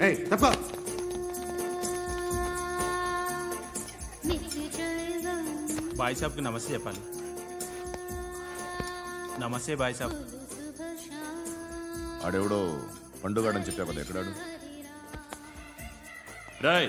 ఏయ్ తప్ప బాయ్ సాబ్కి నమస్తే చెప్పాలి. నమస్తే బాయ్ సాబ్ ఆడెవడో పండుగాడని చెప్పావు కదా ఎక్కడాడు? రాయ్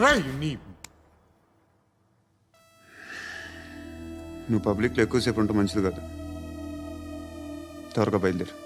చంపనివ్వను నువ్వు పబ్లిక్లో ఎక్కువసేపు ఉంటే మంచిది కాదు. త్వరగా బయలుదేరు.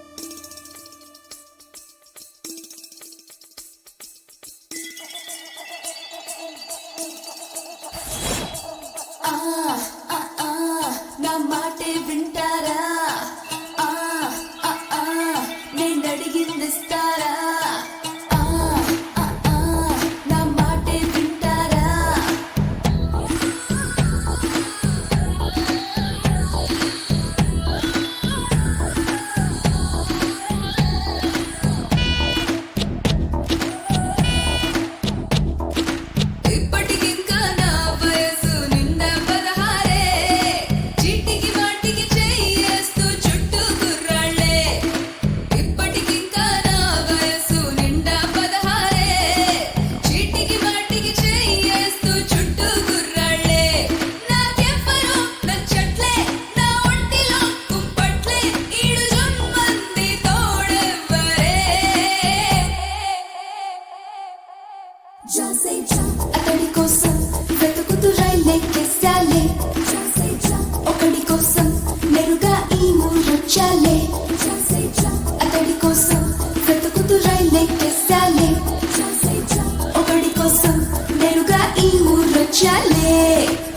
Ura i ura chale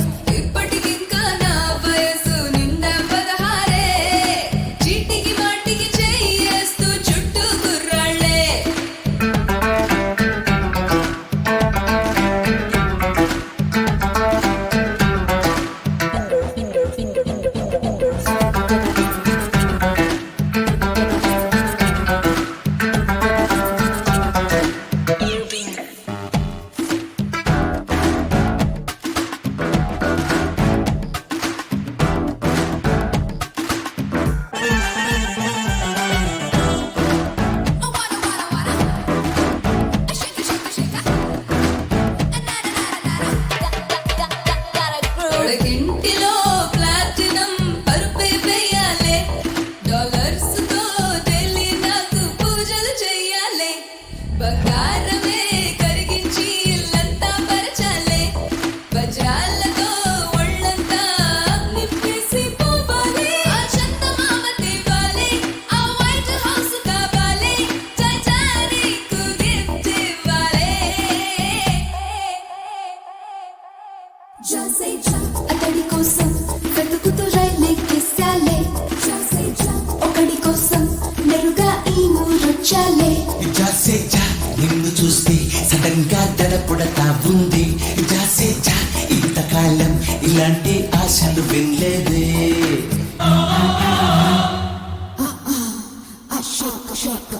ックオ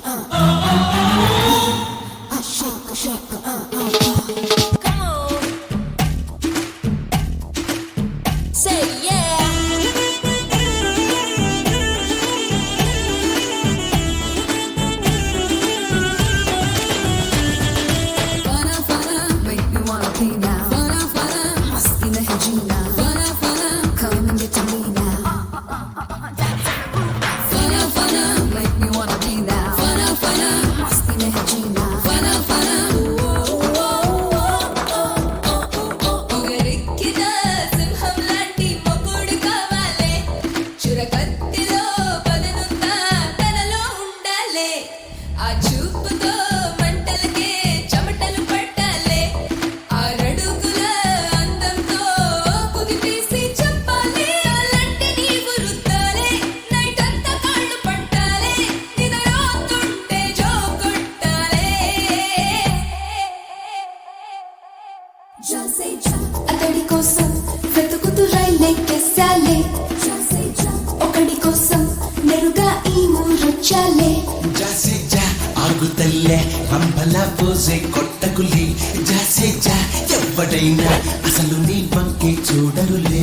ン ఆగుతల్లే రంబల పోసే కొట్టకులి జాసే జా ఎవడైనా అసలు నీ వంకే చూడరులే.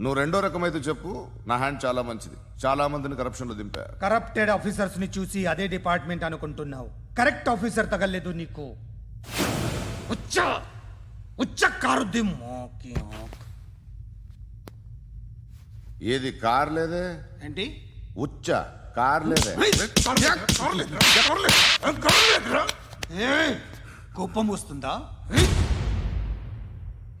నువ్వు రెండో రకం అయితే చెప్పు. నా హ్యాండ్ చాలా మంచిది. చాలా మందిని కరప్షన్లో దింపా. కరప్టెడ్ ఆఫీసర్స్ని చూసి అదే డిపార్ట్మెంట్ అనుకుంటున్నావు. కరెక్ట్ ఆఫీసర్ తగలేదు నీకు. ఉచ్చ! ఉచ్చ ఆంఖ్. ఏది కార్ లేదే? ఏంటి? ఉచ్చ కార్ లేదే! కోపం వస్తుందా?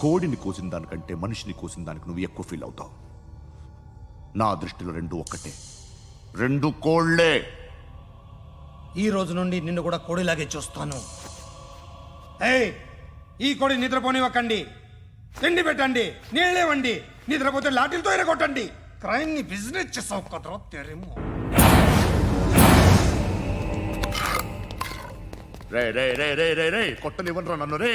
కోడిని కోసిన దానికంటే మనిషిని కోసిన దానికి నువ్వు ఎక్కువ ఫీల్ అవుతావు. నా దృష్టిలో రెండు ఒక్కటే. రెండు కోళ్ళే ఈ రోజు నుండి నిన్ను కూడా కోడిలాగే చూస్తాను. ఏయ్ ఈ కోడి నిద్రపోనివ్వకండి. తిండి పెట్టండి నీళ్ళేవండి నిద్రపోతే లాఠీలతో ఎరగొట్టండి. క్రైమ్ని బిజినెస్ చేసావు కదరా తెరేమో. రే రే రే రే రే రే కొట్టనివ్వనరా నన్ను రే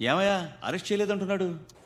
ఏమయ్యా? అరెస్ట్ చేయలేదంటున్నాడు.